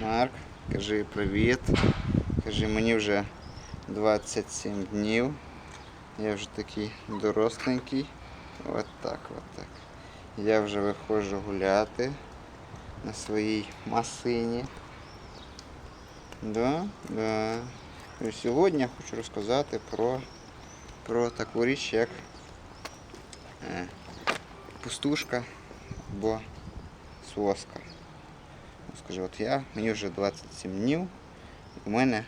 Марк, кажи привіт. Кажи, мені вже 27 днів. Я вже такий доросленький. От так, от так. Я вже виходжу гуляти на своїй масині. Да, да. І сьогодні я хочу розказати про, про таку річ, як е, пустушка або соска. Скажу, от я, мені вже 27 днів, у мене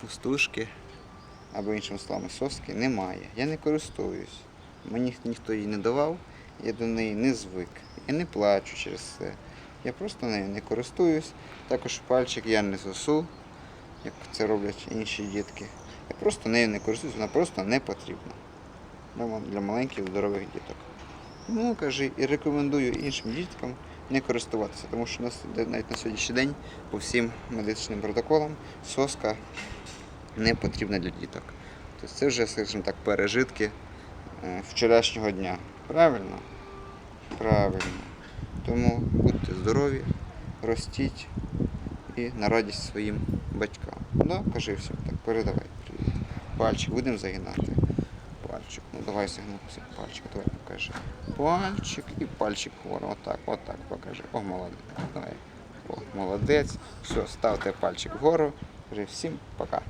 пустушки, або іншими словами, соски немає. Я не користуюсь. Мені ніхто її не давав, я до неї не звик. Я не плачу через це. Я просто нею не користуюсь. Також пальчик я не сосу, як це роблять інші дітки. Я просто нею не користуюсь, вона просто не потрібна. Для маленьких здорових діток. Ну, кажи, і рекомендую іншим діткам не користуватися, тому що у нас навіть на сьогоднішній день по всім медичним протоколам соска не потрібна для діток. Тобто це вже, скажімо так, пережитки е, вчорашнього дня. Правильно? Правильно. Тому будьте здорові, ростіть і на радість своїм батькам. Да? Кажи всім так, передавай. Пальчик будемо загинати. Пальчик. Ну давай сигну пальчик, давай покажи. Пальчик і пальчик вгору. Отак, отак покажи. О, молодець. Давай. О, молодець. Все, ставте пальчик вгору. Вже всім пока.